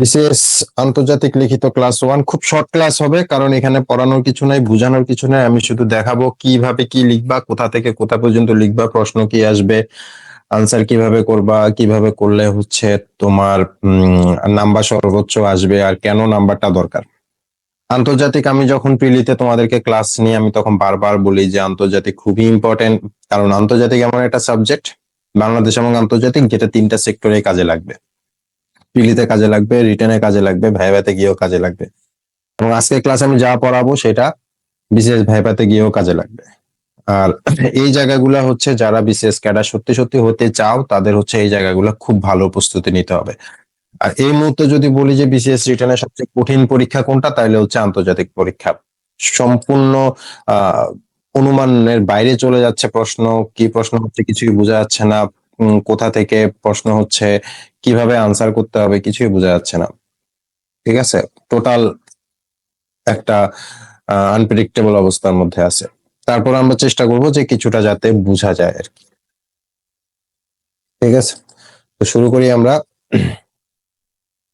BCS আন্তর্জাতিক লিখিত class one খুব শর্ট ক্লাস হবে, কারণ এখানে পড়ানোর কিছু নাই, বোঝানোর কিছু নাই। আমি শুধু দেখাবো কীভাবে কি লিখবা, কোথা থেকে কোথা পর্যন্ত লিখবা, প্রশ্ন কি আসবে আনসার কীভাবে করবা, কীভাবে করলে হচ্ছে তোমার নাম্বার সর্বোচ্চ আসবে আর কেন নাম্বারটা দরকার। আন্তর্জাতিক আমি যখন প্রিলিতে তোমাদেরকে ক্লাস নিয়ে আমি তখন বারবার বলি যে আন্তর্জাতিক খুবই ইম্পর্টেন্ট কারণ আন্তর্জাতিক এমন একটা সাবজেক্ট বাংলাদেশ এবং আন্তর্জাতিক, যেটা তিনটা সেক্টরে কাজে লাগবে। পিলিতে কাজে লাগবে, রিটেনে কাজে লাগবে ভাইভাতে গিয়েও কাজে লাগবে। এবং আজকে ক্লাস আমি যা পড়াবো সেটা বিশেষ ভাইভাতে গিয়েও কাজে লাগবে। আর এই জায়গাগুলো হচ্ছে যারা বিশেষ ক্যাডার সত্যি সত্যি হতে চাও, তাদের হচ্ছে এই জায়গাগুলো খুব ভালো প্রস্তুতি নিতে হবে। আর এই মুহূর্তে যদি বলি যে বিসিএস রিটার্নের সবচেয়ে কঠিন পরীক্ষা কোনটা, তাহলে হচ্ছে আন্তর্জাতিক পরীক্ষা। সম্পূর্ণ অনুমানের বাইরে চলে যাচ্ছে প্রশ্ন, কি প্রশ্ন হচ্ছে কিছুই বোঝা যাচ্ছে না। কোথা থেকে প্রশ্ন হচ্ছে, কীভাবে আনসার করতে হবে কিছুই বোঝা যাচ্ছে না। ঠিক আছে? টোটাল একটা আনপ্রেডিক্টেবল অবস্থার মধ্যে আছে। তারপর আমরা চেষ্টা করব যে কিছুটা যাতে বোঝা যায় আর কি। ঠিক আছে? তো শুরু করি আমরা।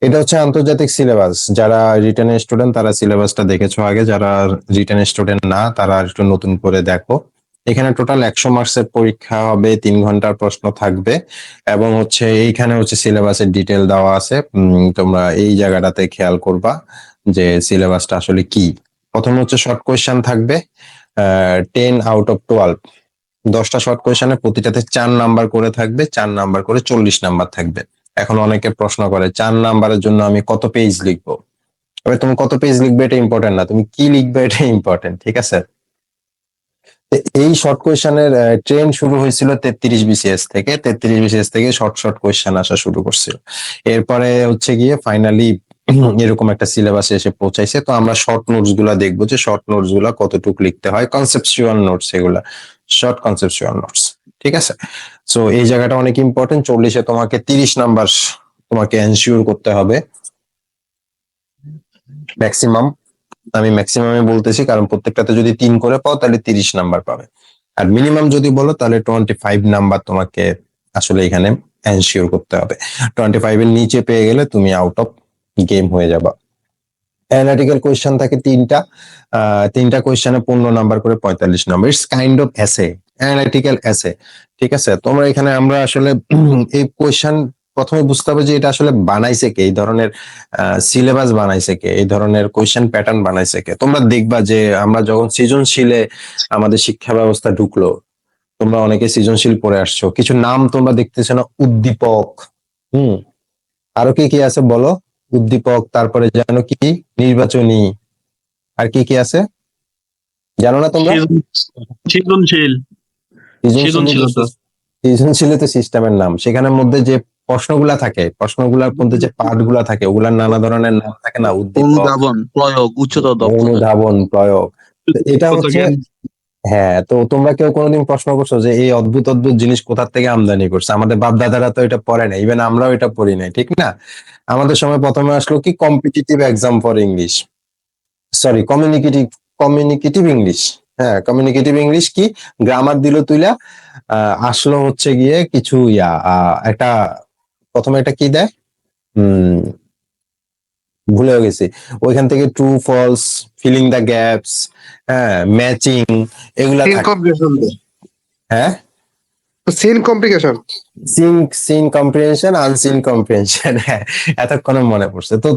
এটা হচ্ছে আন্তর্জাতিক সিলেবাস যারা রিটেনের স্টুডেন্ট তারা সিলেবাসটা দেখেছ আগে। যারা রিটেনের স্টুডেন্ট না, তারা একটু নতুন করে দেখো। এখানে টোটাল একশো মার্কসের পরীক্ষা হবে, তিন ঘণ্টার প্রশ্ন থাকবে এবং হচ্ছে এইখানে হচ্ছে সিলেবাসের ডিটেল দেওয়া আছে। তোমরা এই জায়গাটাতে খেয়াল করবা যে সিলেবাসটা আসলে কি। প্রথমে হচ্ছে শর্ট কোয়েশ্চেন থাকবে টেন আউট অফ টুয়েলভ দশটা শর্ট কোয়েশ্চেনে প্রতিটাতে চার নাম্বার করে থাকবে, চার নাম্বার করে চল্লিশ নাম্বার থাকবে। এখন অনেকে প্রশ্ন করে, চার নাম্বারের জন্য আমি কত পেজ লিখব? এবার তুমি কত পেজ লিখবে এটা ইম্পর্টেন্ট না, তুমি কি লিখবে এটা ইম্পর্টেন্ট ঠিক আছে? এই শর্ট কোয়েশ্চেনের ট্রেন্ড শুরু হয়েছিল তেত্রিশ বিসিএস থেকে। তেত্রিশ বিসিএস থেকে শর্ট শর্ট কোয়েশ্চেন আসা শুরু করছিল। এরপরে হচ্ছে গিয়ে ফাইনালি এরকম একটা সিলেবাসে এসে পৌঁছাইছে। তো আমরা শর্ট নোটসগুলা দেখব যে শর্ট নোটসগুলা কতটুকু লিখতে হয়। কনসেপচুয়াল নোটস এগুলা শর্ট কনসেপচুয়াল নোটস ঠিক আছে? সো এই জায়গাটা অনেক ইম্পর্টেন্ট চল্লিশে তোমাকে তিরিশ নাম্বার তোমাকে এনশিওর করতে হবে। ম্যাক্সিমাম আমি ম্যাক্সিমামে বলতেছি, কারণ প্রত্যেকটাতে যদি তিন করে পাও, তাহলে তিরিশ নাম্বার পাবে। আর মিনিমাম যদি বলো, তাহলে টোয়েন্টি ফাইভ নাম্বার তোমাকে আসলে এখানে এনশিওর করতে হবে। টোয়েন্টি ফাইভ এর নিচে পেয়ে গেলে তুমি আউট অফ গেম হয়ে যাবা। অ্যানালিটিক্যাল কোয়েশ্চেন থাকে তিনটা। তিনটা কোয়েশ্চেনে পনেরো নাম্বার করে পঁয়তাল্লিশ নাম্বার ইটস কাইন্ড অফ এসে অ্যানালিটিক্যাল এসে ঠিক আছে? তোমরা এখানে আমরা আসলে এই কোয়েশ্চেন প্রথমে বুঝতে হবে যে এটা আসলে বানাইছে কে? এই ধরনের সিলেবাস বানাইছে কে? এই ধরনের কোয়েশ্চেন প্যাটার্ন বানাইছে কে? তোমরা দেখবা যে আমরা যখন সৃজনশীলে আমাদের শিক্ষা ব্যবস্থা ঢুকলো তোমরা অনেকে সৃজনশীল পড়ে আসছো। কিছু নাম তোমরা দেখতেছো না উদ্দীপক। হুম? আরও কি কি আছে বলো? উদ্দীপক তারপরে জানো কি? নির্বাচনী। আর কি কি আছে? জানো না তোমরা? সৃজনশীল। সৃজনশীল তো সিস্টেমের নাম। সেখানের মধ্যে যে প্রশ্নগুলা থাকে প্রশ্নগুলার মধ্যে যে পার্টগুলা থাকে ওগুলার নানা ধরনের নাম থাকে না অনুধাবন প্রয়োগ উচ্চতর অনুধাবন প্রয়োগ। এটা হচ্ছে হ্যাঁ তো তোমরা কেউ কোনোদিন প্রশ্ন করছ যে এই অদ্ভুত অদ্ভুত জিনিস কোথার থেকে আমদানি করছে? আমাদের বাপ দাদারা তো এটা পড়ে না ইভেন আমরাও এটা পড়ি নাই ঠিক না? আমাদের সময় প্রথমে আসলো কি competitive exam for English sorry communicative communicative English হ্যাঁ কমিউনিকেটিভ ইংলিশ কি? গ্রামার দিল তুইলা আহ, আসলো হচ্ছে গিয়ে কিছু ইয়া আহ, একটা প্রথমে এটা কি দেয়? হম ভুলেও গেছি। ওইখান থেকে true false filling the gaps হ্যাঁ ম্যাচিং এগুলা হ্যাঁ? Seen complication seen seen comprehension unseen comprehension হ্যাঁ এতক্ষণে মনে পড়ছে। তো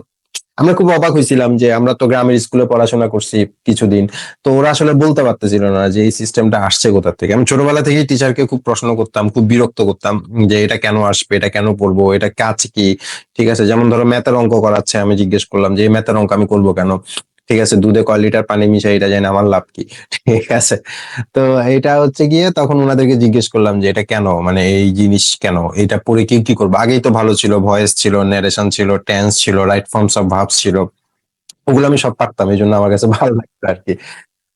আমরা খুব অবাক হয়েছিলাম যে আমরা তো গ্রামের স্কুলে পড়াশোনা করছি কিছুদিন, তো ওরা আসলে বলতে পারতেছিল না যে এই সিস্টেমটা আসছে কোথা থেকে। আমি ছোটবেলা থেকেই টিচারকে খুব প্রশ্ন করতাম, খুব বিরক্ত করতাম যে এটা কেন আসবে, এটা কেন পড়ব এটা কাজ কি? ঠিক আছে, যেমন ধরো ম্যাথের অঙ্ক করাচ্ছে, আমি জিজ্ঞেস করলাম যে এই ম্যাথের অঙ্ক আমি করব কেন? ঠিক আছে, দুধে কয় লিটার পানি মিশাই এটা জানি আমার লাভ কি? ঠিক আছে। তো এটা হচ্ছে গিয়ে তখন ওনাদেরকে জিজ্ঞেস করলাম যে, এটা কেন? মানে এই জিনিস কেন? এটা পড়ে কি কি করব? আগেই তো ভালো ছিল, ভয়েস ছিল ন্যারেশন ছিল টেন্স ছিল রাইট ফর্মস অফ ভার্বস ছিল। ওগুলো আমি সব পারতাম, এই জন্য আমার কাছে ভালো লাগতো আর কি।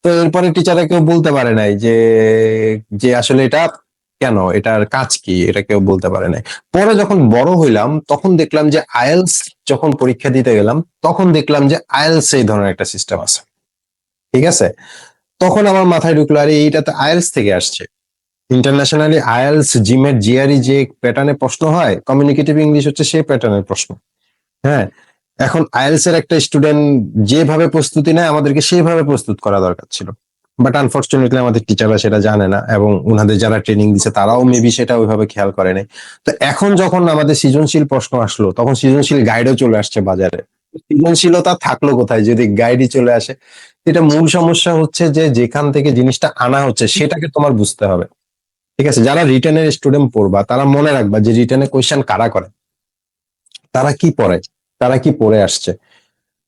তো এরপরে টিচাররা কেউ বলতে পারে নাই যে যে আসলে এটা কেন? এটার কাজ কি? এটা কেউ বলতে পারে নাই। পরে যখন বড় হইলাম, তখন দেখলাম যে আয়েলস যখন পরীক্ষা দিতে গেলাম, তখন দেখলাম যে আয়েলস এই ধরনের একটা সিস্টেম আছে। ঠিক আছে? তখন আমার মাথায় ঢুকলো, আরে, এইটা তো আয়েলস থেকে আসছে। ইন্টারন্যাশনালি আইএলস জিমেট জিআরই যে প্যাটার্নে প্রশ্ন হয় কমিউনিকেটিভ ইংলিশ হচ্ছে সেই প্যাটার্নের প্রশ্ন। হ্যাঁ? এখন আইএলস এর একটা স্টুডেন্ট যেভাবে প্রস্তুতি নেয়, আমাদেরকে সেইভাবে প্রস্তুত করা দরকার ছিল। বাট আনফর্চুনেটলি আমাদের টিচাররা সেটা জানে না এবং ওনাদের যারা ট্রেনিং দিছে, তারাও মেবি সেটা ওইভাবে খেয়াল করে নাই। তো এখন যখন আমাদের সৃজনশীল প্রশ্ন আসলো, তখন সৃজনশীল গাইডও চলে আসছে বাজারে। সৃজনশীলতা থাকল কোথায়? যদি গাইডই চলে আসে, এটা মূল সমস্যা হচ্ছে যে যেখান থেকে জিনিসটা আনা হচ্ছে, সেটাকে তোমার বুঝতে হবে। ঠিক আছে? যারা রিটার্নের স্টুডেন্ট পড়বা, তারা মনে রাখবা যে রিটার্নের কোয়েশ্চেন কারা করে? তারা কি পড়ে? তারা কি পড়ে আসছে?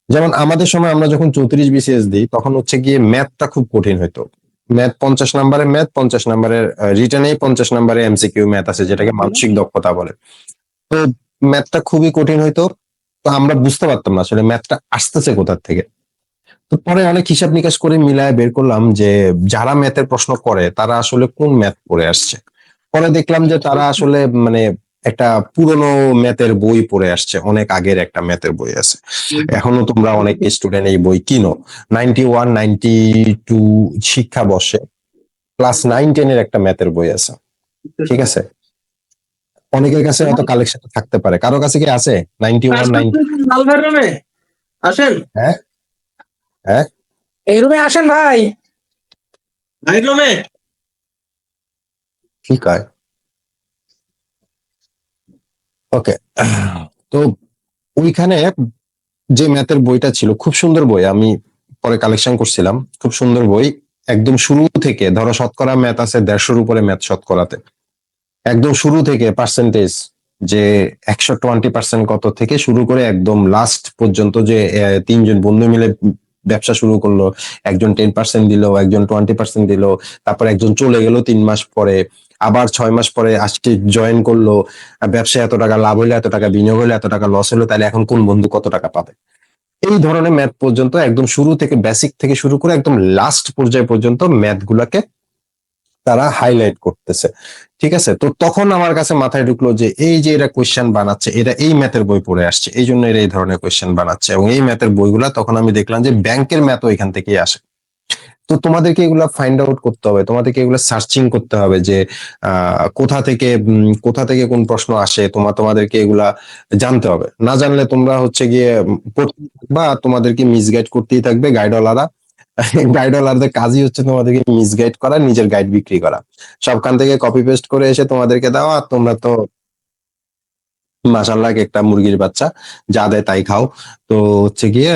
যেমন আমাদের সময় আমরা যখন চৌত্রিশ বিসিএস দিই তখন হচ্ছে গিয়ে ম্যাথটা খুব কঠিন হতো ম্যাথ পঞ্চাশ নম্বরের ম্যাথ পঞ্চাশ নম্বরের রিটার্নেই পঞ্চাশ নম্বরের এমসিকিউ ম্যাথ আছে যেটাকে মানসিক দক্ষতা বলে। তো ম্যাথটা খুবই কঠিন হইতো তো আমরা বুঝতে পারতাম না আসলে ম্যাথটা আসতেছে কোথার থেকে। তো পরে অনেক হিসাব নিকাশ করে মিলায় বের করলাম যে যারা ম্যাথের প্রশ্ন করে তারা আসলে কোন ম্যাথ পড়ে আসছে? পরে দেখলাম যে তারা আসলে মানে একটা পুরনো ম্যাথের বই পড়ে আসছে অনেক আগের একটা ম্যাথের বই আছে। এখনও তোমরা অনেক স্টুডেন্ট এই বই কিনো। নাইনটি ওয়ান নাইনটি টু শিক্ষা বর্ষে ক্লাস নাইন টেনের একটা ম্যাথের বই আছে। ঠিক আছে? অনেকের কাছে হয়তো কালেকশন থাকতে পারে। কারও কাছে কি আছে? নাইনটি ওয়ান নাইনটি লাল ভাই রুমে আসেন। হ্যাঁ? হ্যাঁ? এই রুমে আসেন ভাই। ভাই রুমে ঠিক হয় ওকে তো ওইখানে যে ম্যাথের বইটা ছিল, খুব সুন্দর বই, আমি পরে কালেকশন করছিলাম, খুব সুন্দর বই, একদম শুরু থেকে ধরো শতকরা ম্যাথ আছে দেড়শোর উপরে ম্যাথ শতকরাতে, একদম শুরু থেকে পার্সেন্টেজ যে একশো টোয়েন্টি পার্সেন্ট কত থেকে শুরু করে একদম লাস্ট পর্যন্ত যে তিনজন বন্ধু মিলে ব্যবসা শুরু করল, একজন টেন পার্সেন্ট দিল, একজন টোয়েন্টি পার্সেন্ট দিল, তারপর একজন চলে গেল তিন মাস পরে, আবার ছয় মাস পরে আজকে জয়েন করল ব্যবসায় এত টাকা লাভ হলে এত টাকা বিনিয়োগ হলে এত টাকা লস হলো তাহলে এখন কোন বন্ধু কত টাকা পাবে? এই ধরনের ম্যাথ পর্যন্ত একদম শুরু থেকে বেসিক থেকে শুরু করে একদম লাস্ট পর্যায় পর্যন্ত ম্যাথ গুলাকে তারা হাইলাইট করতেছে। ঠিক আছে? তো তখন আমার কাছে মাথায় ঢুকলো যে এই যে এরা কোয়েশ্চেন বানাচ্ছে, এরা এই ম্যাথের বই পড়ে আসছে এই জন্য এরা এই ধরনের কোয়েশ্চেন বানাচ্ছে এবং এই ম্যাথের বইগুলা তখন আমি দেখলাম যে ব্যাংকের ম্যাথও এখান থেকেই আসে। তো তোমাদেরকে এগুলা ফাইন্ড আউট করতে হবে, তোমাদেরকে এগুলো সার্চিং করতে হবে যে কোথা থেকে কোথা থেকে কোন প্রশ্ন আসে তোমার তোমাদেরকে এগুলা জানতে হবে। না জানলে তোমরা হচ্ছে গিয়ে, বা তোমাদেরকে মিসগাইড করতেই থাকবে গাইডওয়ালারা গাইডওয়ালারদের কাজই হচ্ছে তোমাদেরকে মিসগাইড করা, নিজের গাইড বিক্রি করা। সবখান থেকে কপি পেস্ট করে এসে তোমাদেরকে দেওয়া আর তোমরা তো মাসাল্লাহ একটা মুরগির বাচ্চা, যা দেয় তাই খাও। তো হচ্ছে গিয়ে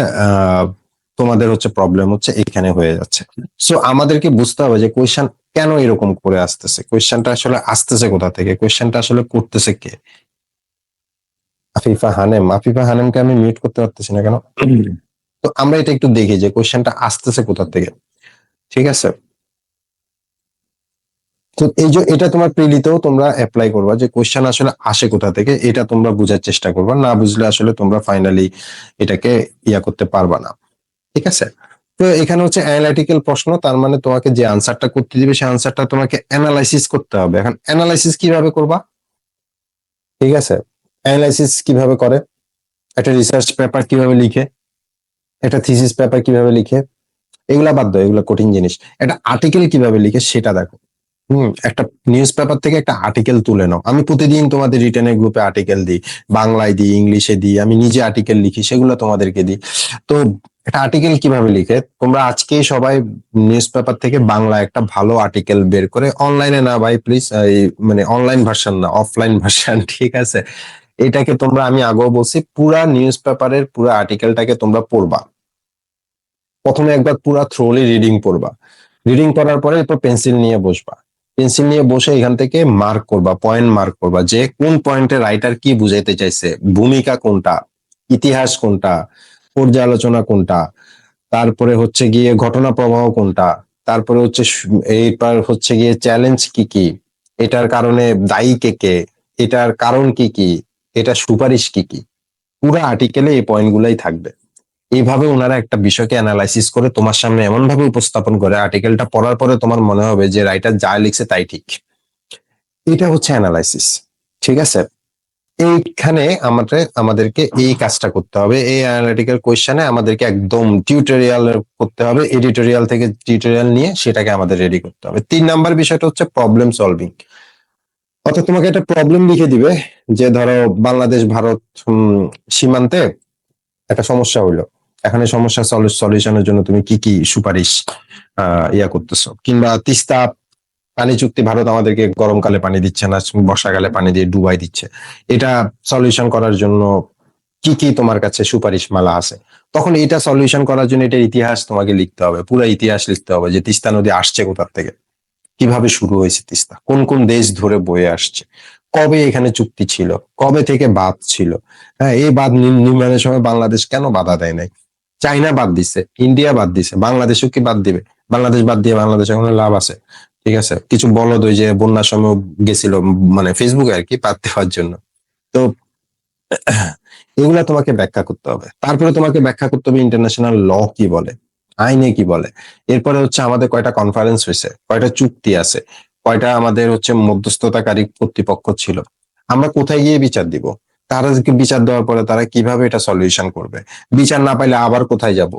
তোমাদের হচ্ছে প্রবলেম হচ্ছে, এখানে হয়ে যাচ্ছে। সো আমাদেরকে বুঝতে হবে যে কোয়েশ্চেন কেন এরকম করে আসতেছে? কোয়েশ্চেনটা আসলে আসতেছে কোথা থেকে? কোয়েশ্চেনটা আসলে করতেছে কে? আফিফা হানেম। আফিফা হানেমকে আমি মিউট করতে পারতেছি না কেন? তো আমরা এটা একটু দেখি যে কোয়েশ্চেনটা আসতেছে কোথা থেকে। ঠিক আছে? তো এই যে এটা তোমার প্রিলিতেও তোমরা অ্যাপ্লাই করবা যে কোয়েশ্চেন আসলে আসে কোথা থেকে, এটা তোমরা বোঝার চেষ্টা করবা, না বুঝলে আসলে তোমরা ফাইনালি এটাকে ইয়া করতে পারবা না। ঠিক আছে? তো এখানে হচ্ছে অ্যানালাইটিক্যাল প্রশ্ন, তার মানে তোমাকে যে আনসারটা করতে দিবে সেই আনসারটা তোমাকে অ্যানালাইসিস করতে হবে। এখন অ্যানালাইসিস কীভাবে করবা? ঠিক আছে? অ্যানালাইসিস কীভাবে করে? একটা রিসার্চ পেপার কীভাবে লিখে? একটা থিসিস পেপার কীভাবে লিখে, এগুলা বাদ দাও, এগুলা কঠিন জিনিস। একটা আর্টিকেল কীভাবে লিখে সেটা দেখো। হুম, একটা নিউজ পেপার থেকে একটা আর্টিকেল তুলে নাও। আমি প্রতিদিন তোমাদের রিটার্নের গ্রুপে আর্টিকেল দিই, বাংলায় দিই, ইংলিশে দিই, আমি নিজে আর্টিকেল লিখি, সেগুলো তোমাদেরকে দিই। তো একটা আর্টিকেল কীভাবে লিখে, তোমরা আজকেই সবাই নিউজ পেপার থেকে বাংলা একটা ভালো আর্টিকেল বের করে অনলাইনে না ভাই প্লিজ মানে অনলাইন ভার্সন না অফলাইন ভার্সন ঠিক আছে? এটাকে তোমরা আমি আগেও বলছি, পুরা নিউজ পেপারের পুরা আর্টিকেলটাকে তোমরা পড়বা। প্রথমে একবার পুরা থ্রোলি রিডিং পড়বা। রিডিং করার পরে এরপর পেন্সিল নিয়ে বসবা। পেন্সিল নিয়ে বসে এখান থেকে মার্ক করবা পয়েন্ট মার্ক করবা, যে কোন পয়েন্টে রাইটার কি বুঝাইতে চাইছে, ভূমিকা কোনটা, ইতিহাস কোনটা, পর্যালোচনা কোনটা, তারপরে হচ্ছে গিয়ে ঘটনা প্রবাহ কোনটা, তারপরে হচ্ছে এইবার হচ্ছে গিয়ে চ্যালেঞ্জ কি কি, এটার কারণে দায়ী কে কে, এটার কারণ কি কি এটা সুপারিশ কি কি? পুরো আর্টিকেলে এই পয়েন্ট গুলাই থাকবে। এইভাবে ওনারা একটা বিষয়কে অ্যানালাইসিস করে তোমার সামনে এমন ভাবে উপস্থাপন করে আর্টিকেলটা পড়ার পরে তোমার মনে হবে যে রাইটার যা লিখছে তাই ঠিক। এটা হচ্ছে অ্যানালাইসিস ঠিক আছে? এইখানে আমাদের, আমাদেরকে এই কাজটা করতে হবে। এই অ্যানালিটিক্যাল কোয়েশ্চেনে আমাদেরকে একদম টিউটোরিয়াল করতে হবে। এডিটোরিয়াল থেকে টিউটোরিয়াল নিয়ে সেটাকে আমাদের রেডি করতে হবে। তিন নাম্বার বিষয়টা হচ্ছে প্রবলেম সলভিং অর্থাৎ তোমাকে একটা প্রবলেম লিখে দিবে যে ধরো বাংলাদেশ, ভারত সীমান্তে একটা সমস্যা হইল। এখানে সমস্যা সলিউশনের জন্য তুমি কি কি সুপারিশ ইয়া করতেছো? কিংবা তিস্তা পানি চুক্তি, ভারত আমাদেরকে গরমকালে পানি দিচ্ছে না, বর্ষাকালে পানি দিয়ে ডুবাই দিচ্ছে। এটা সলিউশন করার জন্য কি কি তোমার কাছে সুপারিশ মালা আছে? তখন এটা সলিউশন করার জন্য এটার ইতিহাস তোমাকে লিখতে হবে, পুরো ইতিহাস লিখতে হবে যে তিস্তা নদী আসছে কোথার থেকে। কীভাবে শুরু হয়েছে তিস্তা? কোন কোন দেশ ধরে বয়ে আসছে? কবে এখানে চুক্তি ছিল? কবে থেকে বাদ ছিল? হ্যাঁ এই বাদ নির্মাণের সময় বাংলাদেশ কেন বাধা দেয় নাই? চাইনা বাদ দিছে, ইন্ডিয়া বাদ দিছে, বাংলাদেশও কি বাদ দিবে? বাংলাদেশ বাদ দিয়ে বাংলাদেশ এখন লাভ আছে, ঠিক আছে? কিছু বলদ ওই যে বন্যার সময় গেছিল মানে ফেসবুকে আর কি বাদ দেওয়ার জন্য। তো এগুলা তোমাকে ব্যাখ্যা করতে হবে। তারপরে তোমাকে ব্যাখ্যা করতে হবে ইন্টারন্যাশনাল ল কি বলে? আইনে কি বলে? এরপরে হচ্ছে আমাদের কয়টা কনফারেন্স হয়েছে, কয়টা চুক্তি আছে, কয়টা আমাদের হচ্ছে মধ্যস্থতাকারী কর্তৃপক্ষ ছিল। আমরা কোথায় গিয়ে বিচার দিব? তাদেরকে বিচার দেওয়ার পরে তারা কীভাবে এটা সলিউশন করবে? বিচার না পাইলে আবার কোথায় যাব?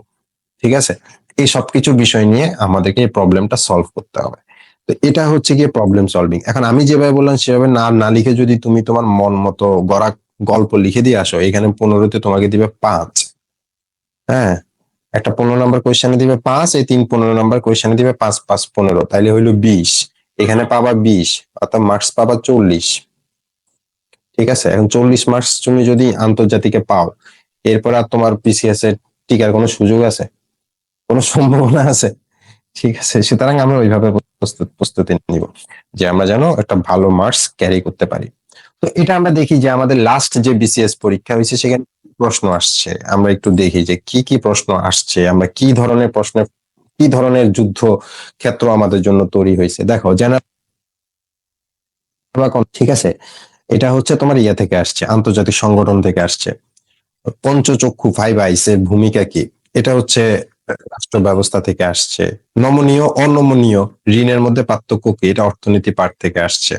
ঠিক আছে? এই সবকিছু বিষয় নিয়ে আমাদেরকে এই প্রবলেমটা সলভ করতে হবে। তো এটা হচ্ছে গিয়ে প্রবলেম সলভিং এখন আমি যেভাবে বললাম, সেভাবে না না লিখে যদি তুমি তোমার মন মতো গড়া গল্প লিখে দিয়ে আসো, এখানে পনেরোতে তোমাকে দিবে পাঁচ। হ্যাঁ? একটা পনেরো নম্বর কোয়েশ্চেনে দিবে পাঁচ, এই তিন পনেরো নম্বর কোয়েশ্চেনে দিবে পাঁচ পাঁচ পনেরো। তাইলে হইল বিশ। এখানে পাবা বিশ, অর্থাৎ মার্কস পাবা চল্লিশ। ঠিক আছে? এখন চল্লিশ মার্কস তুমি যদি আন্তর্জাতিকে পাও, এরপর আর তোমার পিসিএস এর টিকার কোনো সুযোগ আছে? কোনো সম্ভাবনা আছে? ঠিক আছে? সুতরাং আমরা ওইভাবে প্রস্তুত নিব যে আমরা যেন একটা ভালো মার্কস ক্যারি করতে পারি। তো এটা আমরা দেখি যে আমাদের লাস্ট যে বিসিএস পরীক্ষা হয়েছে সেখানে প্রশ্ন আসছে। আমরা একটু দেখি যে কি কি প্রশ্ন আসছে? আমরা কি ধরনের প্রশ্ন, কি ধরনের যুদ্ধ ক্ষেত্র আমাদের জন্য তৈরি হয়েছে? দেখো জেনারেল ঠিক আছে? এটা হচ্ছে তোমার ইয়া থেকে আসছে, আন্তর্জাতিক সংগঠন থেকে আসছে। পঞ্চচক্ষু ফাইভ আইস এর ভূমিকা কি? এটা হচ্ছে রাষ্ট্র ব্যবস্থা থেকে আসছে। নমনীয়, অনমনীয় ঋণের মধ্যে পার্থক্য কি? এটা অর্থনীতি পাঠ থেকে আসছে।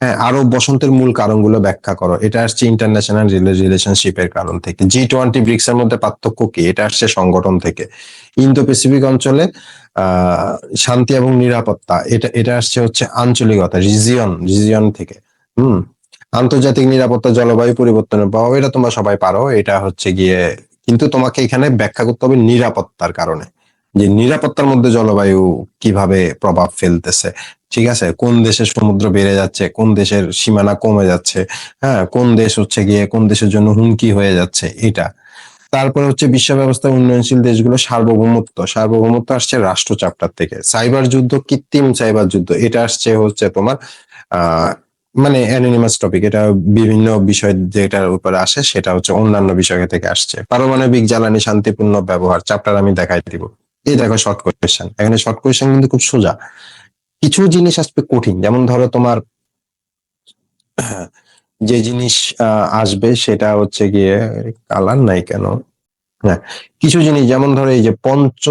হ্যাঁ আরও বসন্তের মূল কারণগুলো ব্যাখ্যা করো। এটা আসছে ইন্টারন্যাশনাল রিলেশনশিপের কারণ থেকে। জি টোয়েন্টি ব্রিক্স এর মধ্যে পার্থক্য কি? এটা আসছে সংগঠন থেকে। ইন্দো প্যাসিফিক অঞ্চলে শান্তি এবং নিরাপত্তা, এটা এটা আসছে হচ্ছে আঞ্চলিকতা রিজিয়ন রিজিয়ন থেকে। হুম? আন্তর্জাতিক নিরাপত্তা, জলবায়ু পরিবর্তনের প্রভাব, এটা তোমরা সবাই পারো। এটা হচ্ছে গিয়ে, কিন্তু তোমাকে এখানে ব্যাখ্যা করতে হবে নিরাপত্তার কারণে। যে নিরাপত্তার মধ্যে জলবায়ু কীভাবে প্রভাব ফেলতেছে, ঠিক আছে? কোন দেশের সমুদ্র বেড়ে যাচ্ছে, কোন দেশের সীমানা কমে যাচ্ছে হ্যাঁ? কোন দেশ হচ্ছে গিয়ে, কোন দেশের জন্য হুমকি হয়ে যাচ্ছে, এটা। তারপরে হচ্ছে বিশ্ব ব্যবস্থা উন্নয়নশীল দেশগুলো সার্বভৌমত্ব। সার্বভৌমত্ব আসছে রাষ্ট্র চাপটার থেকে। সাইবার যুদ্ধ, কৃত্রিম সাইবার যুদ্ধ, এটা আসছে হচ্ছে তোমার মানে অ্যানোনিমাস টপিক এটা বিভিন্ন বিষয় যেটার উপরে আসে, সেটা হচ্ছে অন্যান্য বিষয় থেকে আসছে। পারমাণবিক জ্বালানি শান্তিপূর্ণ ব্যবহার চ্যাপ্টার আমি দেখাই দিব। এই দেখো শর্ট কোয়েশ্চেন এখানে শর্ট কোয়েশ্চেন কিন্তু খুব সোজা। কিছু জিনিস আসবে কঠিন, যেমন ধরো তোমার, যে জিনিস আসবে সেটা হচ্ছে গিয়ে কালার নাই কেন? হ্যাঁ কিছু জিনিস যেমন ধরো এই যে পঞ্চ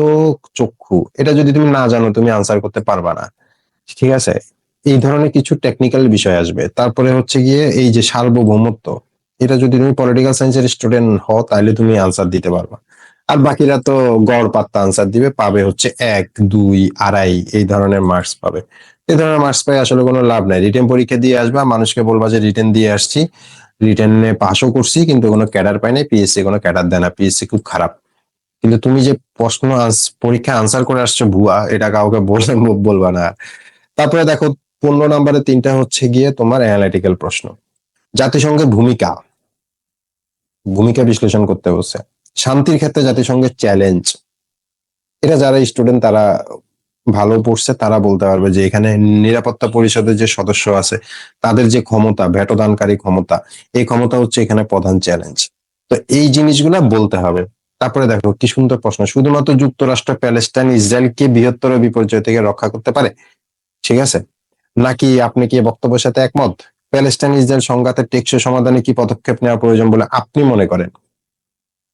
চক্ষু, এটা যদি তুমি না জানো তুমি আনসার করতে পারবা না। ঠিক আছে? এই ধরনের কিছু টেকনিক্যাল বিষয় আসবে। তারপরে হচ্ছে গিয়ে এই যে সার্বভৌমত্ব, এটা যদি তুমি পলিটিক্যাল সায়েন্সের স্টুডেন্ট হও তাহলে তুমি আনসার দিতে পারবা। আর বাকিরা তো গড় পাত্তা আনসার দিবে, পাবে হচ্ছে এক, দুই, আড়াই, এই ধরনের মার্কস পাবে। এই ধরনের মার্কস পাই আসলে কোনো লাভ নাই। রিটেন পরীক্ষা দিয়ে আসবা, মানুষকে বলবা যে রিটেন দিয়ে আসছি। রিটেনে পাসও করছি, কিন্তু কোনো ক্যাডার পাই নাই পিএসসি কোনো ক্যাডার দেয় না। পিএসসি খুব খারাপ। কিন্তু তুমি যে প্রশ্ন পরীক্ষা আনসার করে আসছো ভুয়া, এটা কাউকে বললে বলবা না। তারপরে দেখো, পনেরো নম্বরে তিনটা হচ্ছে গিয়ে তোমার অ্যানালিটিক্যাল প্রশ্ন। জাতিসংঘের ভূমিকা। ভূমিকা বিশ্লেষণ করতে বসে শান্তির ক্ষেত্রে জাতিসংঘের চ্যালেঞ্জ এটা যারা স্টুডেন্ট তারা ভালো পড়ছে, তারা বলতে পারবে যে এখানে নিরাপত্তা পরিষদের যে সদস্য আছে, তাদের যে ক্ষমতা, ভেটদানকারী ক্ষমতা, এই ক্ষমতা হচ্ছে এখানে প্রধান চ্যালেঞ্জ তো এই জিনিসগুলা বলতে হবে। তারপরে দেখো, কি সুন্দর প্রশ্ন। শুধুমাত্র যুক্তরাষ্ট্র, প্যালেস্টাইন, ইসরায়েলকে বৃহত্তর বিপর্যয় থেকে রক্ষা করতে পারে? ঠিক আছে? নাকি আপনি কি বক্তব্যের সাথে একমত? প্যালেস্টাইন, ইসরায়েল সংঘাতের টেকসই সমাধানে কি পদক্ষেপ নেওয়া প্রয়োজন বলে আপনি মনে করেন?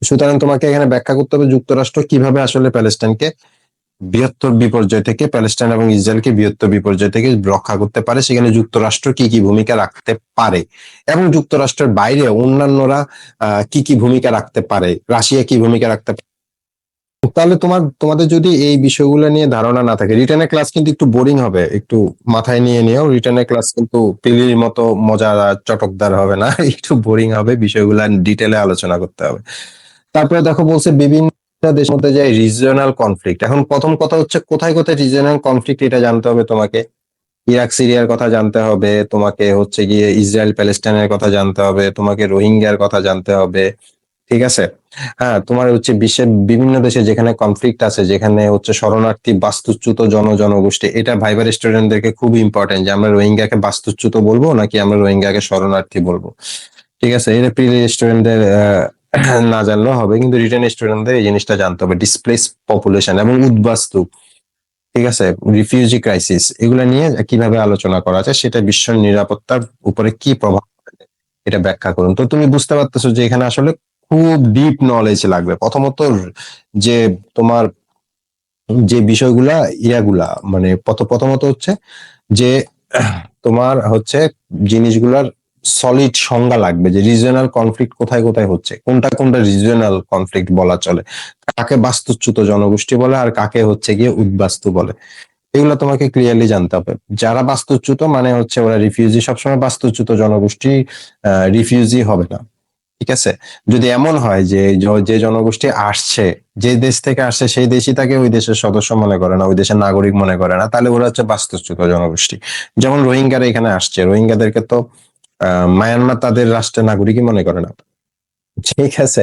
সুতরাং তোমাকে এখানে ব্যাখ্যা করতে হবে যুক্তরাষ্ট্র কীভাবে আসলে প্যালেস্টাইনকে বৃহত্তর বিপর্যয় থেকে প্যালেস্টাইন এবং ইসরায়েলকে বৃহত্তর বিপর্যয় থেকে রক্ষা করতে পারে, সেখানে যুক্তরাষ্ট্র কি কি ভূমিকা রাখতে পারে এবং যুক্তরাষ্ট্রের বাইরে অন্যান্যরা কি কি ভূমিকা রাখতে পারে, রাশিয়া কি ভূমিকা রাখতে পারে? তাহলে তোমার, তোমাদের যদি এই বিষয়গুলো নিয়ে ধারণা না থাকে, রিটার্নের ক্লাস কিন্তু একটু বোরিং হবে, একটু মাথায় নিয়ে নিও রিটার্নের ক্লাস কিন্তু পিলির মতো মজা চটকদার হবে না, একটু বোরিং হবে বিষয়গুলো ডিটেলে আলোচনা করতে হবে। তারপরে দেখো বলছে বিভিন্ন দেশের মধ্যে যে রিজিওনাল কনফ্লিক্ট এখন প্রথম কথা হচ্ছে কোথায় কোথায় রিজিওনাল কনফ্লিক্ট এটা জানতে হবে তোমাকে। ইরাক, সিরিয়ার কথা জানতে হবে, তোমাকে হচ্ছে গিয়ে ইসরায়েল, প্যালেস্টাইনের কথা জানতে হবে, তোমাকে রোহিঙ্গার কথা জানতে হবে, ঠিক আছে? হ্যাঁ তোমার হচ্ছে বিশ্বের বিভিন্ন দেশে যেখানে কনফ্লিক্ট আছে, যেখানে হচ্ছে শরণার্থী বাস্তুচ্যুত জন জনগোষ্ঠী, এটা ভাইবার স্টুডেন্টদেরকে খুব ইম্পর্টেন্ট যে আমরা রোহিঙ্গাকে বাস্তুচ্যুত বলব নাকি আমরা রোহিঙ্গাকে শরণার্থী বলব, ঠিক আছে? এটা প্রি স্টুডেন্টদের না জানলেও হবে, কিন্তু রিটার্ন স্টুডেন্টদের এই জিনিসটা জানতে হবে ডিসপ্লেস পপুলেশন এবং উদ্বাস্তু, ঠিক আছে? রিফিউজি ক্রাইসিস এগুলো নিয়ে কীভাবে আলোচনা করা যায় সেটা বিশ্ব নিরাপত্তার উপরে কি প্রভাব এটা ব্যাখ্যা করুন। তো তুমি বুঝতে পারতেছো যে এখানে আসলে খুব ডিপ নলেজ লাগবে। প্রথমত যে তোমার যে বিষয়গুলা ইয়াগুলা মানে প্রথ- প্রথমত হচ্ছে যে তোমার হচ্ছে জিনিসগুলার সলিড সংজ্ঞা লাগবে যে রিজিওনাল কনফ্লিক্ট কোথায় কোথায় হচ্ছে, কোনটা কোনটা রিজিওনাল কনফ্লিক্ট বলা চলে, কাকে বাস্তুচ্যুত জনগোষ্ঠী বলে আর কাকে হচ্ছে গিয়ে উদ্বাস্তু বলে। এগুলো তোমাকে ক্লিয়ারলি জানতে হবে। যারা বাস্তুচ্যুত মানে হচ্ছে ওরা রিফিউজি সবসময় বাস্তুচ্যুত জনগোষ্ঠী রিফিউজি হবে না। ঠিক আছে? যদি এমন হয় যে যে জনগোষ্ঠী আসছে, যে দেশ থেকে আসছে, সেই দেশই তাকে ওই দেশের সদস্য মনে করে না, ওই দেশের নাগরিক মনে করে না, তাহলে ওরা হচ্ছে বাস্তুচ্যুত জনগোষ্ঠী। যেমন রোহিঙ্গারা এখানে আসছে, রোহিঙ্গাদেরকে তো মায়ানমার তাদের রাষ্ট্রের নাগরিকই মনে করে না। ঠিক আছে,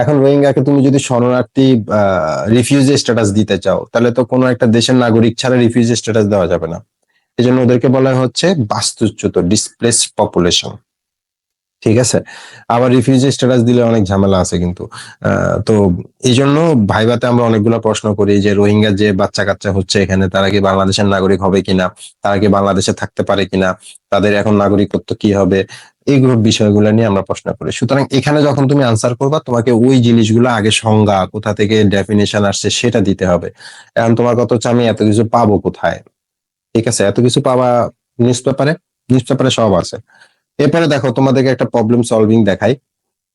এখন রোহিঙ্গাকে তুমি যদি শরণার্থী রিফিউজি স্ট্যাটাস দিতে চাও, তাহলে তো কোনো একটা দেশের নাগরিক ছাড়া রিফিউজি স্ট্যাটাস দেওয়া যাবে না। এই জন্য ওদেরকে বলা হচ্ছে বাস্তুচ্যুত ডিসপ্লেসড পপুলেশন ঠিক আছে? আবার রিফিউজি স্ট্যাটাস দিলে অনেক ঝামেলা আছে কিন্তু। তো এই জন্য ভাইভাতে আমরা অনেকগুলো প্রশ্ন করি যে, রোহিঙ্গা যে বাচ্চা কাচ্চা হচ্ছে এখানে, তারা কি বাংলাদেশের নাগরিক হবে কিনা? তারা কি বাংলাদেশে থাকতে পারে কিনা? তাদের এখন নাগরিকত্ব কি হবে? এইগুলো বিষয়গুলো নিয়ে আমরা প্রশ্ন করি। সুতরাং এখানে যখন তুমি আনসার করবা, তোমাকে ওই জিনিসগুলো আগে সংজ্ঞা, কোথা থেকে ডেফিনেশন আসছে সেটা দিতে হবে। এখন তোমার কথা হচ্ছে, আমি এত কিছু পাবো কোথায়? ঠিক আছে? এত কিছু পাওয়া নিউজ পেপারে? নিউজ পেপারে সব আছে। এরপরে দেখো তোমাদেরকে একটা প্রবলেম সলভিং দেখাই।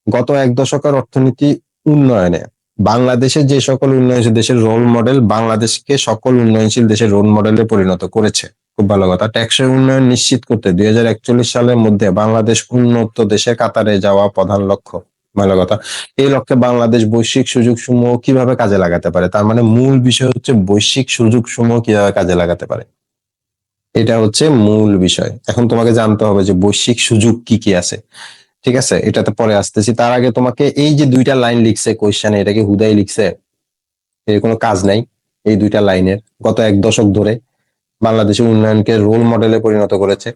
গত এক দশকের অর্থনীতি উন্নয়নে বাংলাদেশের যে সকল উন্নয়নশীল দেশের রোল মডেল বাংলাদেশকে সকল উন্নয়নশীল দেশের রোল মডেলে পরিণত করেছে। খুব ভালো কথা। ট্যাক্সের উন্নয়ন নিশ্চিত করতে দুই হাজার একচল্লিশ সালের মধ্যে বাংলাদেশ উন্নত দেশে কাতারে যাওয়া প্রধান লক্ষ্য। ভালো কথা। এই লক্ষ্যে বাংলাদেশ বৈশ্বিক সুযোগ সমূহ কীভাবে কাজে লাগাতে পারে? তার মানে মূল বিষয় হচ্ছে বৈশ্বিক সুযোগ সমূহ কীভাবে কাজে লাগাতে পারে? এটা হচ্ছে মূল বিষয়। এখন তোমাকে জানতে হবে যে বৈশ্বিক সুযোগ কি কি আছে। ঠিক আছে? এটাতে পরে আসতেছি। তার আগে তোমাকে এই যে দুইটা লাইন লিখছে কোয়েশ্চেনে এটাকে হুদাই লিখছে? এর কোনো কাজ নাই এই দুইটা লাইনের। গত এক দশক ধরে বাংলাদেশের উন্নয়নকে রোল মডেলে পরিণত করেছে।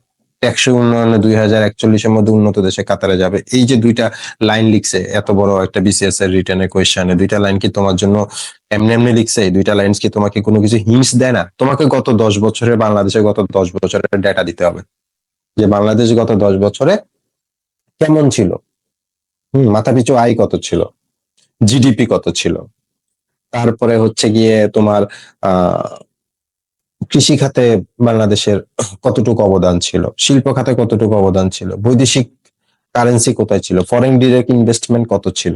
টেকসই উন্নয়নে দুই হাজার একচল্লিশের মধ্যে উন্নত দেশে কাতারে যাবে। এই যে দুইটা লাইন লিখছে, এত বড় একটা বিসিএস এর রিটার্নের কোয়েশ্চেনে দুইটা লাইন কি তোমার জন্য এমনি এমনি লিখছে? দুইটা লাইন কি তোমাকে কোনো কিছু হিংস দেয় না? তোমাকে গত দশ বছরের বাংলাদেশে গত দশ বছরের ডেটা দিতে হবে। যে বাংলাদেশ গত দশ বছরে কেমন ছিল? হম মাথা পিছু আয় কত ছিল? জিডিপি কত ছিল? তারপরে হচ্ছে গিয়ে তোমার, আহ কৃষি খাতে বাংলাদেশের কতটুকু অবদান ছিল? শিল্প খাতে কতটুকু অবদান ছিল? বৈদেশিক কারেন্সি কোথায় ছিল? ফরেন ডিরেক্ট ইনভেস্টমেন্ট কত ছিল?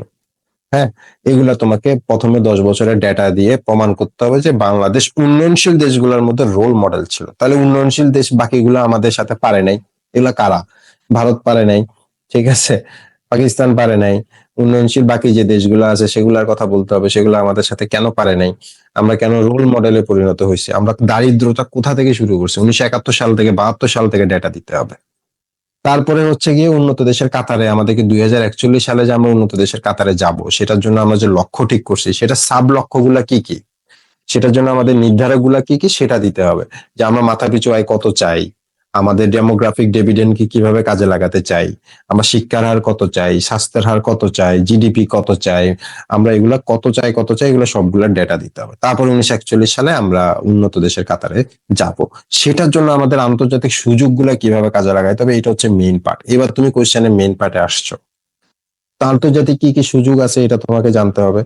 হ্যাঁ এগুলা তোমাকে প্রথমে দশ বছরের ডেটা দিয়ে প্রমাণ করতে হবে যে বাংলাদেশ উন্নয়নশীল দেশগুলোর মধ্যে রোল মডেল ছিল। তাহলে উন্নয়নশীল দেশ বাকিগুলো আমাদের সাথে পারে নাই। এগুলা কারা? ভারত পারে নাই, ঠিক আছে? পাকিস্তান পারে নাই। উন্নয়নশীল বাকি যে দেশগুলো আছে সেগুলোর কথা বলতে হবে, সেগুলো আমাদের সাথে কেন পারে নাই? আমরা কেন রোল মডেলে পরিণত হয়েছি? আমরা দারিদ্রতা কোথা থেকে শুরু করছি? উনিশশো একাত্তর সাল থেকে, বাহাত্তর সাল থেকে ডেটা দিতে হবে। তারপরে হচ্ছে গিয়ে উন্নত দেশের কাতারে, আমাদেরকে দুই হাজার একচল্লিশ সালে যে আমরা উন্নত দেশের কাতারে যাব, সেটার জন্য আমরা যে লক্ষ্য ঠিক করছি, সেটা সাব লক্ষ্যগুলা কি কি? সেটার জন্য আমাদের নির্ধারকগুলা কি কি? সেটা দিতে হবে। যে আমরা মাথা পিছু আয় কত চাই? আমাদের ডেমোগ্রাফিক ডেভিডেন্ট কি কীভাবে কাজে লাগাতে চাই? আমরা শিক্ষার হার কত চাই? স্বাস্থ্যের হার কত চাই? জিডিপি কত চাই? আমরা এগুলা কত চাই কত চাই, এগুলো সবগুলা ডেটা দিতে হবে। তারপর উনিশশো একচল্লিশ সালে আমরা উন্নত দেশের কাতারে যাব। সেটার জন্য আমাদের আন্তর্জাতিক সুযোগগুলা কীভাবে কাজে লাগাইতে হবে এটা হচ্ছে মেইন পার্ট এবার তুমি কোয়েশ্চেনের মেইন পার্টে আসছো। আন্তর্জাতিক কি কি সুযোগ আছে, এটা তোমাকে জানতে হবে।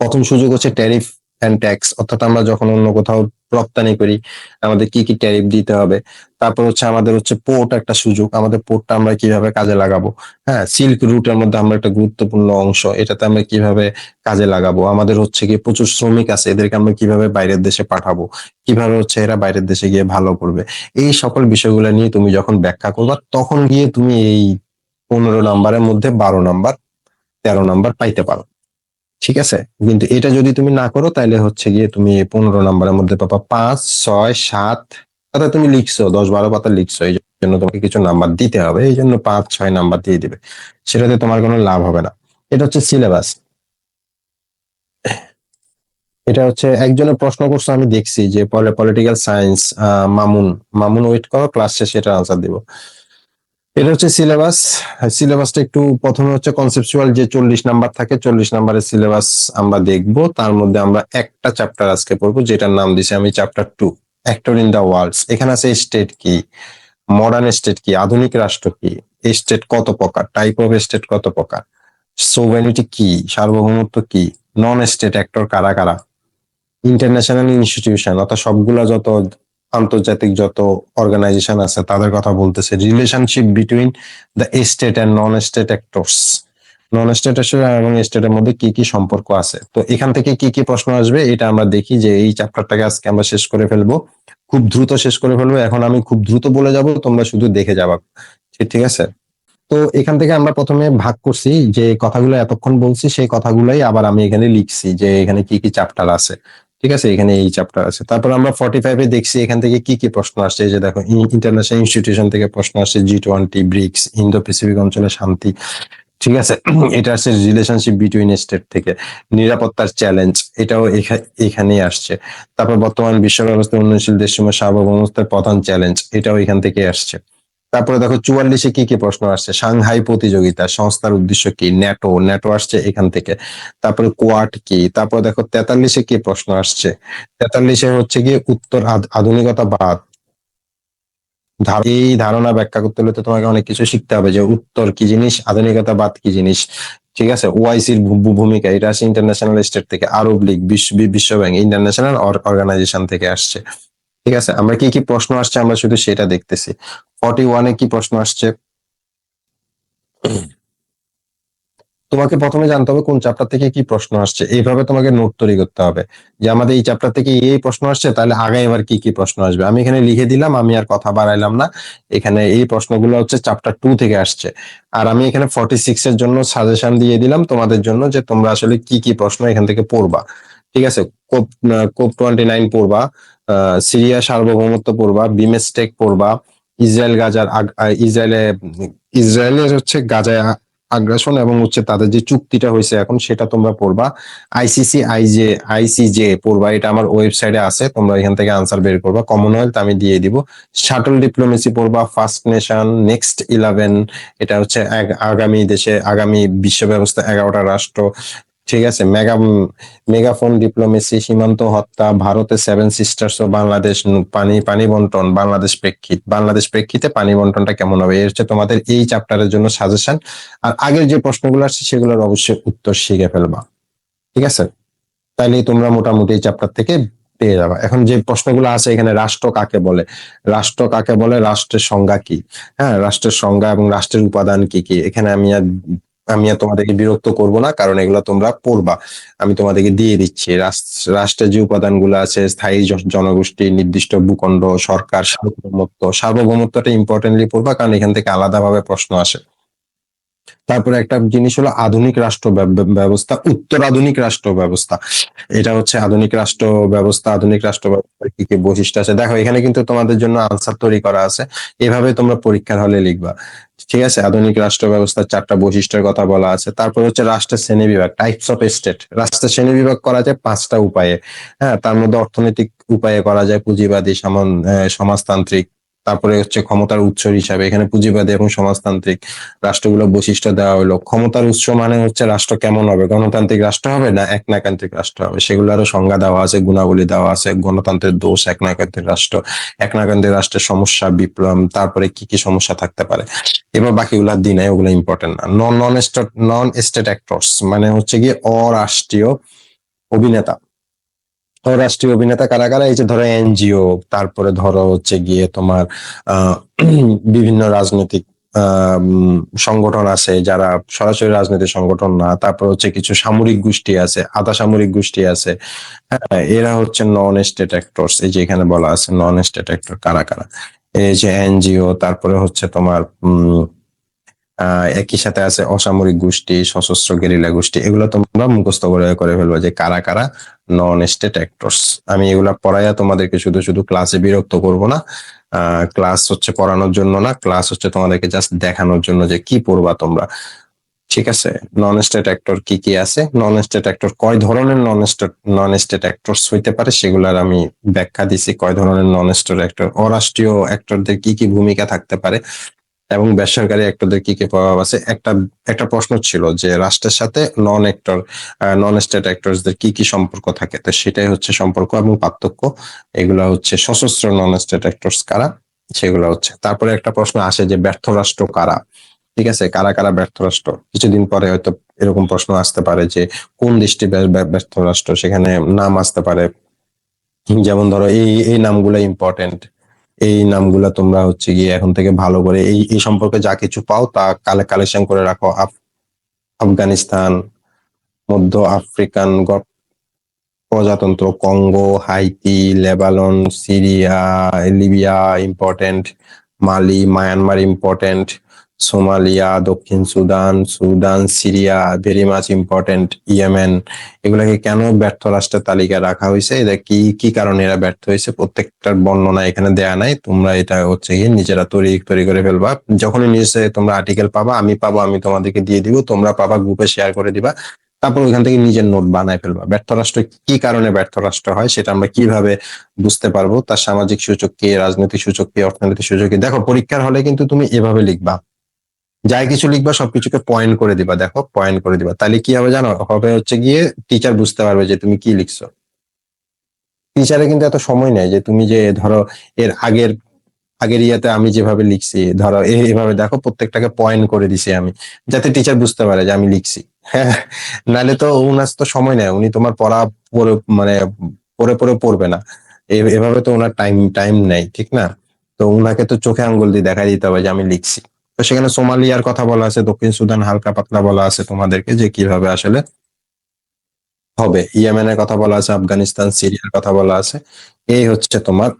প্রথম সুযোগ হচ্ছে ট্যারিফ অ্যান্ড ট্যাক্স অর্থাৎ আমরা যখন অন্য কোথাও রপ্তানি করি, আমাদের কি কি ট্যারিফ দিতে হবে। তারপর হচ্ছে আমাদের হচ্ছে পোর্ট একটা সুযোগ, আমাদের পোর্টটা আমরা কীভাবে কাজে লাগাবো। হ্যাঁ সিল্ক রুটের মধ্যে আমরা একটা গুরুত্বপূর্ণ অংশ, এটাতে আমরা কীভাবে কাজে লাগাবো। আমাদের হচ্ছে কি প্রচুর শ্রমিক আছে, এদেরকে আমরা কীভাবে বাইরের দেশে পাঠাবো, কীভাবে হচ্ছে এরা বাইরের দেশে গিয়ে ভালো করবে। এই সকল বিষয়গুলো নিয়ে তুমি যখন ব্যাখ্যা করবা, তখন গিয়ে তুমি এই পনেরো নাম্বারের মধ্যে বারো নাম্বার, তেরো নাম্বার পাইতে পারো। ঠিক আছে? কিন্তু এটা যদি তুমি না করো তাহলে হচ্ছে গিয়ে তুমি পনেরো নাম্বারের মধ্যে পাবা। পাঁচ, ছয়, সাত অর্থাৎ তুমি লিখছো, দশ, বারো পাতা লিখছো, এই জন্য তোমাকে কিছু নাম্বার দিতে হবে। এই জন্য পাঁচ, ছয় নাম্বার দিয়ে দিবে। সেটাতে তোমার কোনো লাভ হবে না। এটা হচ্ছে সিলেবাস। এটা হচ্ছে একজনের প্রশ্ন করছে, আমি দেখছি যে political science Mamun. Mamun wait করো, ক্লাস শেষে এটা আনসার দিব। এটা হচ্ছে সিলেবাস সিলেবাসটা একটু প্রথমে হচ্ছে কনসেপচুয়াল যে চল্লিশ নাম্বার থাকে, চল্লিশ নাম্বারের সিলেবাস আমরা দেখব। তার মধ্যে আমরা একটা চ্যাপ্টার আজকে পড়ব, যেটার নাম দিছি আমি chapter two actor in the worlds এখানে আছে স্টেট কি মডার্ন স্টেট কি, আধুনিক রাষ্ট্র কি স্টেট কত প্রকার টাইপ অফ স্টেট কত প্রকার সোভেনিটি কি, সার্বভৌমত্ব কি নন স্টেট অ্যাক্টর কারা কারা ইন্টারন্যাশনাল ইনস্টিটিউশন অর্থাৎ সবগুলা যত আন্তর্জাতিক যত অর্গানাইজেশন আছে, তাদের কথা বলতেছে। Relationship between the state and non state actors non state এবং স্টেটের মধ্যে কি কি সম্পর্ক আছে? তো এখান থেকে কি কি প্রশ্ন আসবে, এটা আমরা দেখি যে এই চ্যাপ্টারটাকে আজকে আমরা শেষ করে ফেলব। খুব দ্রুত শেষ করে ফেলব। এখন আমি খুব দ্রুত বলে যাব, তোমরা শুধু দেখে যাবা। ঠিক আছে? তো এখান থেকে আমরা প্রথমে ভাগ করছি যে কথাগুলো এতক্ষণ বলছি, সেই কথাগুলোই আবার আমি এখানে লিখছি যে এখানে কি কি চ্যাপ্টার আছে। ঠিক আছে, এখানে এই চ্যাপ্টার আছে। তারপর আমরা ফর্টি ফাইভে দেখছি এখান থেকে কি কি প্রশ্ন আসছে যে দেখো ইন্টারন্যাশনাল ইনস্টিটিউশন থেকে প্রশ্ন আসছে G twenty BRICS Indo Pacific অঞ্চলে শান্তি, ঠিক আছে? এটা আসছে রিলেশনশিপ বিটুইন স্টেট থেকে। নিরাপত্তার চ্যালেঞ্জ এটাও এখা- এখানেই আসছে। তারপর বর্তমান বিশ্ব ব্যবস্থা উন্নয়নশীল দেশসমূহ সার্বভৌমত্বের প্রধান চ্যালেঞ্জ এটাও এখান থেকে আসছে। তারপরে দেখো চুয়াল্লিশে কি কি প্রশ্ন আসছে? সাংহাই প্রতিযোগিতা, সংস্থার উদ্দেশ্য কি? ন্যাটো ন্যাটো আসছে এখান থেকে। তারপরে কোয়াট কি? তারপরে দেখো তেতাল্লিশে কি প্রশ্ন আসছে? তেতাল্লিশে হচ্ছে গিয়ে উত্তর আধ- আধুনিকতাবাদ। এই ধারণা ব্যাখ্যা করতে হলে তো তোমাকে অনেক কিছু শিখতে হবে যে উত্তর কি জিনিস, আধুনিকতাবাদ কি জিনিস। ঠিক আছে? ওআইসির ভূমিকা, এটা আসছে ইন্টারন্যাশনাল স্টেট থেকে, আরব লীগ বিশ্ব ব্যাংক ইন্টারন্যাশনাল অর্গানাইজেশন থেকে আসছে। ঠিক আছে? আমরা কি কি প্রশ্ন আসছে আমরা শুধু সেটা দেখতেছি। ফর্টি ওয়ানে কি প্রশ্ন আসছে? তোমাকে প্রথমে জানতে হবে কোন চ্যাপ্টার থেকে কি প্রশ্ন আসছে। এইভাবে তোমাকে নোট তৈরি করতে হবে। যে আমাদের এই চ্যাপ্টার থেকে এই প্রশ্ন আসছে, তাহলে আগে এবার কি কি প্রশ্ন আসবে? আমি এখানে লিখে দিলাম, আমি আর কথা বাড়াইলাম না। এখানে এই প্রশ্নগুলো হচ্ছে চ্যাপ্টার টু থেকে আসছে। আর আমি এখানে ফর্টি সিক্স এর জন্য সাজেশন দিয়ে দিলাম তোমাদের জন্য যে তোমরা আসলে কি কি প্রশ্ন এখান থেকে পড়বা। ঠিক আছে? কোপ কোপ টোয়েন্টি নাইন পড়বা সিরিয়া সার্বভৌমত্ব পড়বা বিমেস্টেক পড়বা ইসরায়েল গাজার ইসরায়েলে, ইসরায়েলের হচ্ছে গাজায় আগ্রাসন এবং হচ্ছে তাদের যে চুক্তিটা হয়েছে, এখন সেটা তোমরা পড়বা। আইসিসি আইজে আইসিজে পড়বা, এটা আমার ওয়েবসাইটে আছে, তোমরা এখান থেকে আনসার বের করবা। কমনওয়েলথ আমি দিয়ে দিব। শাটল ডিপ্লোমেসি পড়বা ফার্স্ট নেশন নেক্সট ইলেভেন এটা হচ্ছে আগামী দেশে, আগামী বিশ্ব ব্যবস্থা এগারোটা রাষ্ট্র ঠিক আছে, মেগা, মেগাফোন, ডিপ্লোমেসি, সীমান্ত হত্যা, ভারতে সেভেন সিস্টার্স ও বাংলাদেশ পানি পানি বন্টন, বাংলাদেশ প্রেক্ষিত, বাংলাদেশ প্রেক্ষিতে পানি বন্টনটা কেমন হবে? হচ্ছে তোমাদের এই চ্যাপ্টারের জন্য সাজেশন আর আগের যে প্রশ্নগুলো আসছে, সেগুলোর অবশ্যই উত্তর শিখে ফেলবা। ঠিক আছে? তাইলে তোমরা মোটামুটি এই চ্যাপ্টার থেকে পেয়ে যাবা। এখন যে প্রশ্নগুলো আছে, এখানে রাষ্ট্র কাকে বলে? রাষ্ট্র কাকে বলে? রাষ্ট্রের সংজ্ঞা কি? হ্যাঁ রাষ্ট্রের সংজ্ঞা এবং রাষ্ট্রের উপাদান কি কি? এখানে আমি আর আমি আর তোমাদেরকে বিরক্ত করব না, কারণ এগুলো তোমরা পড়বা। আমি তোমাদেরকে দিয়ে দিচ্ছি। রাষ্ট্রের যে উপাদানগুলো আছে, স্থায়ী জন- জনগোষ্ঠী, নির্দিষ্ট ভূখণ্ড, সরকার, সার্বভৌমত্ব, সার্বভৌমত্বটা ইম্পর্টেন্টলি পড়বা, কারণ এখান থেকে আলাদাভাবে প্রশ্ন আসে। তারপরে একটা জিনিস হলো আধুনিক রাষ্ট্র ব্যব- ব্যব- ব্যবস্থা উত্তর আধুনিক রাষ্ট্র ব্যবস্থা। এটা হচ্ছে আধুনিক রাষ্ট্র ব্যবস্থা, আধুনিক রাষ্ট্র ব্যবস্থার কি কি বৈশিষ্ট্য আছে? দেখো, এখানে কিন্তু তোমাদের জন্য আনসার তৈরি করা আছে। এভাবে তোমরা পরীক্ষার হলে লিখবা। ঠিক আছে? আধুনিক রাষ্ট্র ব্যবস্থার চারটা বৈশিষ্ট্যের কথা বলা আছে। তারপর হচ্ছে রাষ্ট্রের শ্রেণি বিভাগ টাইপস অফ স্টেট রাষ্ট্রের শ্রেণি বিভাগ করা যায় পাঁচটা উপায়ে। হ্যাঁ তার মধ্যে অর্থনৈতিক উপায়ে করা যায়, পুঁজিবাদী, সামন সমাজতান্ত্রিক। তারপরে হচ্ছে ক্ষমতার উৎস হিসাবে এখানে পুঁজিবাদী এবং সমাজতান্ত্রিক রাষ্ট্রগুলো বৈশিষ্ট্য দেওয়া হলো। ক্ষমতার উৎস মানে হচ্ছে রাষ্ট্র কেমন হবে? গণতান্ত্রিক রাষ্ট্র হবে না একনায়কতান্ত্রিক রাষ্ট্র হবে? সেগুলো আরও সংজ্ঞা দেওয়া আছে, গুণাবলী দেওয়া আছে। গণতন্ত্রের দোষ একনায়কতান্ত্রিক রাষ্ট্র। একনায়কতান্ত্রিক রাষ্ট্রের সমস্যা বিপ্লব, তারপরে কি কি সমস্যা থাকতে পারে? এবার বাকিগুলো দিন ওগুলো ইম্পর্টেন্ট না। Non non state non state actors মানে হচ্ছে কি অরাষ্ট্রীয় অভিনেতা। অরাষ্ট্রীয় অভিনেতা কারা কারা এই যে ধরো এনজিও, তারপরে ধরো হচ্ছে গিয়ে তোমার বিভিন্ন রাজনৈতিক সংগঠন আছে যারা সরাসরি রাজনৈতিক সংগঠন না, তারপর হচ্ছে কিছু সামরিক গোষ্ঠী আছে, আধা সামরিক গোষ্ঠী আছে। হ্যাঁ এরা হচ্ছে নন স্টেট অ্যাক্টরস এই যে এখানে বলা আছে নন স্টেট অ্যাক্টর কারা কারা এই যে এনজিও, তারপরে হচ্ছে তোমার, উম একই সাথে আছে অসামরিক গোষ্ঠী, সশস্ত্র গেরিলা গোষ্ঠী। এগুলো তোমরা মুখস্থ করে করে ফেলব যে কারা কারা নন স্টেট অ্যাক্টরস আমি এগুলা পড়াইয়া তোমাদেরকে শুধু শুধু ক্লাসে বিরক্ত করব না। ক্লাস হচ্ছে পড়ানোর জন্য না ক্লাস হচ্ছে তোমাদেরকে জাস্ট দেখানোর জন্য যে কি পড়বা তোমরা। ঠিক আছে? নন স্টেট অ্যাক্টর কি কি আছে? নন স্টেট অ্যাক্টর কয় ধরনের non state non state actors হইতে পারে? সেগুলার আমি ব্যাখ্যা দিছি, কয় ধরনের নন স্টেট অ্যাক্টর অরাষ্ট্রীয় অ্যাক্টরদের কি কি ভূমিকা থাকতে পারে? এবং বেসরকারি অ্যাক্টরদের কি কি প্রভাব আছে? একটা একটা প্রশ্ন ছিল যে রাষ্ট্রের সাথে নন অ্যাক্টর নন স্টেট অ্যাক্টরসদের কি কি সম্পর্ক থাকে? তো সেটাই হচ্ছে সম্পর্ক এবং পার্থক্য। এগুলা হচ্ছে সশস্ত্র নন স্টেট অ্যাক্টরস কারা? সেগুলো হচ্ছে। তারপরে একটা প্রশ্ন আসে যে ব্যর্থ রাষ্ট্র কারা? ঠিক আছে? কারা কারা ব্যর্থ রাষ্ট্র? কিছুদিন পরে হয়তো এরকম প্রশ্ন আসতে পারে যে কোন ব্য- ব্যর্থ রাষ্ট্র? সেখানে নাম আসতে পারে। যেমন ধরো এই এই নামগুলো ইম্পর্টেন্ট এই নামগুলা তোমরা হচ্ছে গিয়ে এখন থেকে ভালো করে এই এই সম্পর্কে যা কিছু পাও তা কালে, কালেকশন করে রাখো। আফ- আফগানিস্তান, মধ্য আফ্রিকান প্রজাতন্ত্র, Congo, Haiti Lebanon Syria, Libya, important, Mali, Myanmar important Somalia, দক্ষিণ Sudan Sudan, Syria very much important Yemen, এগুলাকে কেন ব্যর্থ রাষ্ট্রের তালিকায় রাখা হয়েছে? এটা কি কি কারণে এরা ব্যর্থ হয়েছে? প্রত্যেকটার বর্ণনা এখানে দেয়া নাই। তোমরা এটা হচ্ছে গিয়ে নিজেরা তৈরি তৈরি করে ফেলবা। যখনই নিউজে তোমরা আর্টিকেল পাবা, আমি পাবো, আমি তোমাদেরকে দিয়ে দিব। তোমরা পাবা গ্রুপে শেয়ার করে দিবা। তারপর ওইখান থেকে নিজের নোট বানায় ফেলবা। ব্যর্থ রাষ্ট্র কি কারণে ব্যর্থ রাষ্ট্র হয় সেটা আমরা কীভাবে বুঝতে পারব? তার সামাজিক সূচক কি, রাজনৈতিক সূচক কি, অর্থনৈতিক সূচক কি? দেখো, পরীক্ষার হলে কিন্তু তুমি এভাবে লিখবা। যাই কিছু লিখবা, সবকিছুকে পয়েন্ট করে দিবা, দেখো পয়েন্ট করে দিবা। তাহলে কি হবে জানো? হবে হচ্ছে গিয়ে টিচার বুঝতে পারবে যে তুমি কি লিখছো। টিচারে কিন্তু এত সময় নেই যে তুমি যে ধরো এর আগের আগের ইয়াতে আমি যেভাবে লিখছি, ধরো এ- এভাবে দেখো, প্রত্যেকটাকে পয়েন্ট করে দিছি আমি, যাতে টিচার বুঝতে পারে যে আমি লিখছি। হ্যাঁ নাহলে তো উনার তো সময় নেই, উনি তোমার পড়া পড়ে মানে পড়ে পড়ে পড়বে না। এভাবে তো ওনার টাইম টাইম নেই, ঠিক না? তো উনাকে তো চোখে আঙ্গুল দিয়ে দেখাই দিতে হবে যে আমি লিখছি। তো সেখানে সোমালিয়ার কথা বলা আছে, দক্ষিণ সুদান হালকা পাতলা বলা আছে তোমাদেরকে যে কীভাবে আসলে হবে। ইয়েমেনের কথা বলা আছে, আফগানিস্তান, সিরিয়ার কথা বলা আছে। এই হচ্ছে তোমার